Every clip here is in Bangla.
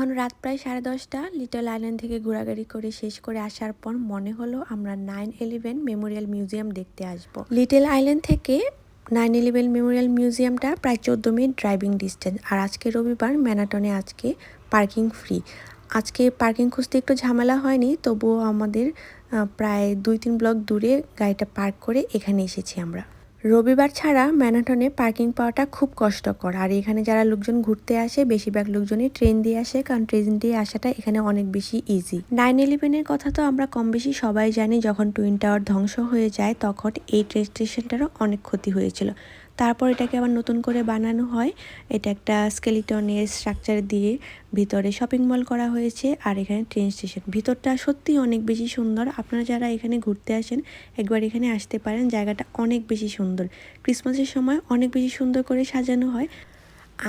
এখন রাত প্রায় সাড়ে দশটা। লিটল আইল্যান্ড থেকে ঘোরাঘুরি করে শেষ করে আসার পর মনে হলো আমরা নাইন ইলেভেন মেমোরিয়াল মিউজিয়াম দেখতে আসব। লিটল আইল্যান্ড থেকে নাইন ইলেভেন মেমোরিয়াল মিউজিয়ামটা প্রায় চোদ্দ মিনিট ড্রাইভিং ডিস্টেন্স আর আজকে রবিবার ম্যানাটনে আজকে পার্কিং ফ্রি আজকে পার্কিং খুঁজতে একটু ঝামেলা হয়নি, তবুও আমাদের প্রায় দুই তিন ব্লক দূরে গাড়িটা পার্ক করে এখানে এসেছি আমরা। রবিবার ছাড়া ম্যানাটনে পার্কিং পাওয়াটা খুব কষ্টকর। আর এখানে যারা লোকজন ঘুরতে আসে, বেশিরভাগ লোকজনই ট্রেন দিয়ে আসে, কারণ ট্রেন দিয়ে আসাটা এখানে অনেক বেশি ইজি নাইন ইলেভেনের কথা তো আমরা কম বেশি সবাই জানি, যখন টুইন টাওয়ার ধ্বংস হয়ে যায়, তখন এই ট্রেন স্টেশনটারও অনেক ক্ষতি হয়েছিল। তারপর এটাকে আবার নতুন করে বানানো হয়। এটা একটা স্কেলিটনের স্ট্রাকচার দিয়ে ভিতরে শপিং মল করা হয়েছে আর এখানে ট্রেন স্টেশন ভিতরটা সত্যি অনেক বেশি সুন্দর। আপনারা যারা এখানে ঘুরতে আসেন, একবার এখানে আসতে পারেন। জায়গাটা অনেক বেশি সুন্দর। ক্রিসমাসের সময় অনেক বেশি সুন্দর করে সাজানো হয়।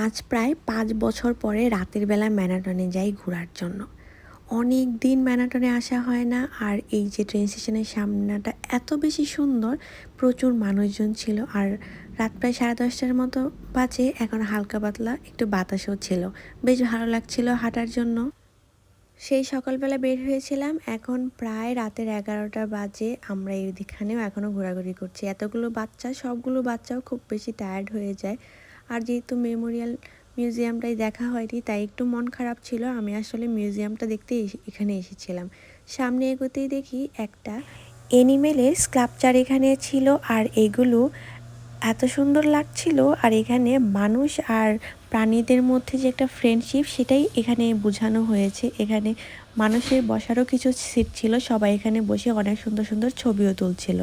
আজ প্রায় পাঁচ বছর পরে রাতের বেলা ম্যানাটনে যাই ঘোরার জন্য। অনেক দিন ম্যানাটনে আসা হয় না। আর এই যে ট্রেন স্টেশনের সামনাটা এত বেশি সুন্দর, প্রচুর মানুষজন ছিল। আর রাত প্রায় সাড়ে দশটার মতো বাজে, এখন হালকা পাতলা, একটু বাতাসও ছিল। বেশ ভালো লাগছিল হাঁটার জন্য। সেই সকালবেলা বের হয়েছিলাম, এখন প্রায় রাতের এগারোটা বাজে। আমরা এইখানেও এখনও ঘোরাঘুরি করছি। এতগুলো বাচ্চা, সবগুলো বাচ্চাও খুব বেশি টায়ার্ড হয়ে যায়। আর যেহেতু মেমোরিয়াল মিউজিয়ামটাই দেখা হয়নি, তাই একটু মন খারাপ ছিল। আমি আসলে মিউজিয়ামটা দেখতে এখানে এসেছিলাম। সামনে এগোতেই দেখি একটা এনিমেলের স্ক্লাপচার এখানে ছিল, আর এগুলো এত সুন্দর লাগছিল, আর এখানে মানুষ আর প্রাণীদের মধ্যে যে একটা ফ্রেন্ডশিপ সেটাই এখানে বোঝানো হয়েছে। এখানে মানুষের বসারও কিছু সিট ছিল, সবাই এখানে বসে অনেক সুন্দর সুন্দর ছবিও তুলছিল।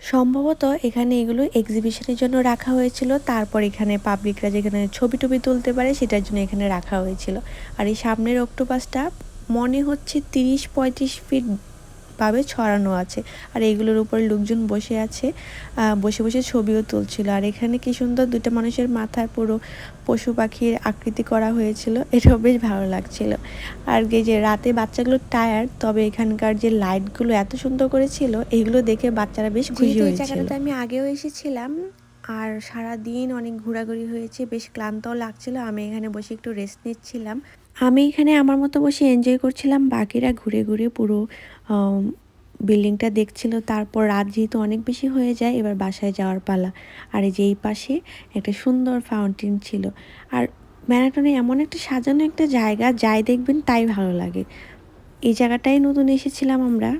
সম্ভবত এখানে এগুলো এক্সিবিশনের জন্য রাখা হয়েছিল। তারপর এখানে পাবলিকরা যেখানে ছবি টবি তুলতে পারে সেটার জন্য এখানে রাখা হয়েছিল। আর এই সামনের অক্টোপাসটা মনে হচ্ছে তিরিশ পঁয়ত্রিশ ফিট ভাবে ছড়ানো আছে। আর এইগুলোর উপর লোকজন বসে আছে বসে বসে ছবিও তুলছিল। আর এখানে কি সুন্দর দুটা মানুষের মাথায় পুরো পশু পাখির আকৃতি করা হয়েছিল এটাও বেশ ভালো লাগছিল। আর এই যে রাতে বাচ্চাগুলো টায়ার তবে এখানকার যে লাইটগুলো এত সুন্দর করেছিল এগুলো দেখে বাচ্চারা বেশ খুশি হয়েছিল। আমি আগেও এসেছিলাম আর সারা দিন অনেক ঘোরাঘুরি হয়েছে, বেশ ক্লান্তও লাগছিল, আমি এখানে বসে একটু রেস্ট নিচ্ছিলাম। আমি এখানে আমার মতো বসে এনজয় করছিলাম, বাকিরা ঘুরে ঘুরে পুরো বিল্ডিংটা দেখছিল, তারপর রাত যেহেতু অনেক বেশি হয়ে যায়, এবার বাসায় যাওয়ার পালা। আর এই যে এই পাশে একটা সুন্দর ফাউন্টেন ছিল। আর ম্যারাটনে এমন একটা সাজানো একটা জায়গা, যাই দেখবেন তাই ভালো লাগে। এই জায়গাটাই নতুন এসেছিলাম আমরা।